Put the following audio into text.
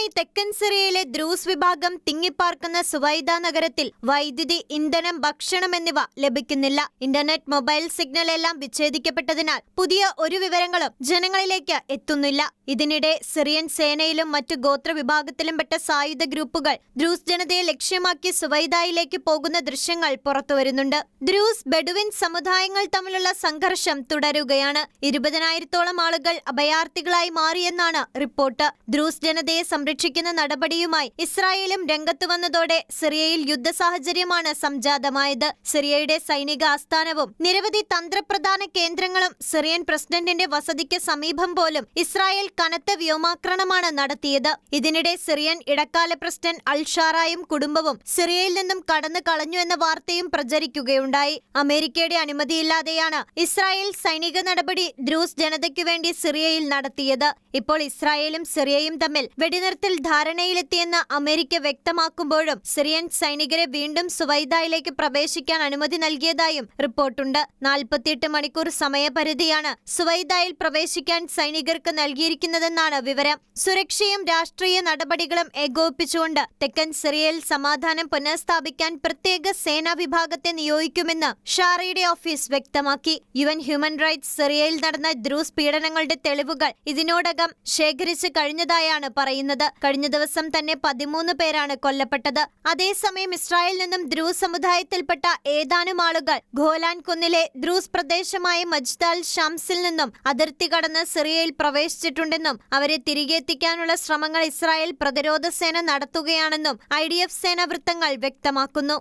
വർഷമായി തെക്കൻ സിറിയയിലെ ദ്രൂസ് വിഭാഗം തിങ്ങിപ്പാർക്കുന്ന സുവൈദ നഗരത്തിൽ വൈദ്യുതി ഇന്ധനം ഭക്ഷണം എന്നിവ ലഭിക്കുന്നില്ല. ഇന്റർനെറ്റ് മൊബൈൽ സിഗ്നൽ എല്ലാം വിച്ഛേദിക്കപ്പെട്ടതിനാൽ പുതിയ ഒരു വിവരങ്ങളും ജനങ്ങളിലേക്ക് എത്തുന്നില്ല. ഇതിനിടെ സിറിയൻ സേനയിലും മറ്റു ഗോത്ര പെട്ട സായുധ ഗ്രൂപ്പുകൾ ദ്രൂസ് ജനതയെ ലക്ഷ്യമാക്കി സുവൈദായിലേക്ക് പോകുന്ന ദൃശ്യങ്ങൾ പുറത്തുവരുന്നുണ്ട് ദ്രൂസ് ബെഡുവിൻ സമുദായങ്ങൾ തമ്മിലുള്ള സംഘർഷം തുടരുകയാണ്. ഇരുപതിനായിരത്തോളം ആളുകൾ അഭയാർത്ഥികളായി മാറിയെന്നാണ് റിപ്പോർട്ട്. ദ്രൂസ് ജനതയെ സംരക്ഷിക്കുന്ന നടപടിയുമായി ഇസ്രായേലും രംഗത്ത് വന്നതോടെ സിറിയയിൽ യുദ്ധ സാഹചര്യമാണ് സംജാതമായത്. സിറിയയുടെ സൈനിക ആസ്ഥാനവും നിരവധി തന്ത്രപ്രധാന കേന്ദ്രങ്ങളും സിറിയൻ പ്രസിഡന്റിന്റെ വസതിക്ക് സമീപം പോലും ഇസ്രായേൽ കനത്ത വ്യോമാക്രമണമാണ് നടത്തിയത്. ഇതിനിടെ സിറിയൻ ഇടക്കാല പ്രസിഡന്റ് അൽഷാറായും കുടുംബവും സിറിയയിൽ നിന്നും കടന്നു കളഞ്ഞു എന്ന വാർത്തയും പ്രചരിക്കുകയുണ്ടായി. അമേരിക്കയുടെ അനുമതിയില്ലാതെയാണ് ഇസ്രായേൽ സൈനിക നടപടി ദ്രൂസ് ജനതയ്ക്കു വേണ്ടി സിറിയയിൽ നടത്തിയത്. ഇപ്പോൾ ഇസ്രായേലും സിറിയയും തമ്മിൽ വെടിനിർത്തൽ ധാരണയിലെത്തിയെന്ന് അമേരിക്ക വ്യക്തമാക്കുമ്പോഴും സിറിയൻ സൈനികരെ വീണ്ടും സുവൈദായിലേക്ക് പ്രവേശിക്കാൻ അനുമതി നൽകിയതായും റിപ്പോർട്ടുണ്ട്. നാൽപ്പത്തിയെട്ട് മണിക്കൂർ സമയപരിധിയാണ് സുവൈദായിൽ പ്രവേശിക്കാൻ സൈനികർക്ക് നൽകിയിരിക്കുന്നതെന്നാണ് വിവരം. സുരക്ഷയും രാഷ്ട്രീയ നടപടികളും ഏകോപിപ്പിച്ചുകൊണ്ട് തെക്കൻ സിറിയയിൽ സമാധാനം പുനഃസ്ഥാപിക്കാൻ പ്രത്യേക സേനാ വിഭാഗത്തെ നിയോഗിക്കുമെന്ന് ഷാറയുടെ ഓഫീസ് വ്യക്തമാക്കി. യു എൻ ഹ്യൂമൻ റൈറ്റ്സ് സിറിയയിൽ നടന്ന ദ്രൂസ് പീഡനങ്ങളുടെ തെളിവുകൾ ഇതിനോടകം ശേഖരിച്ചു കഴിഞ്ഞതായാണ് പറയുന്നത്. കഴിഞ്ഞ ദിവസം തന്നെ പതിമൂന്ന് പേരാണ് കൊല്ലപ്പെട്ടത്. അതേസമയം ഇസ്രായേൽ നിന്നും ദ്രൂസ് സമുദായത്തിൽപ്പെട്ട ഏതാനും ആളുകൾ ഗോലാൻ കുന്നിലെ ദ്രൂസ് പ്രദേശമായ മജ്ദാൽ ഷംസിൽ നിന്നും അതിർത്തി കടന്ന് സിറിയയിൽ പ്രവേശിച്ചിട്ടുണ്ടെന്നും അവരെ തിരികെ എത്തിക്കാനുള്ള ശ്രമങ്ങൾ ഇസ്രായേൽ പ്രതിരോധ സേന നടത്തുകയാണെന്നും ഐ സേന വൃത്തങ്ങൾ വ്യക്തമാക്കുന്നു.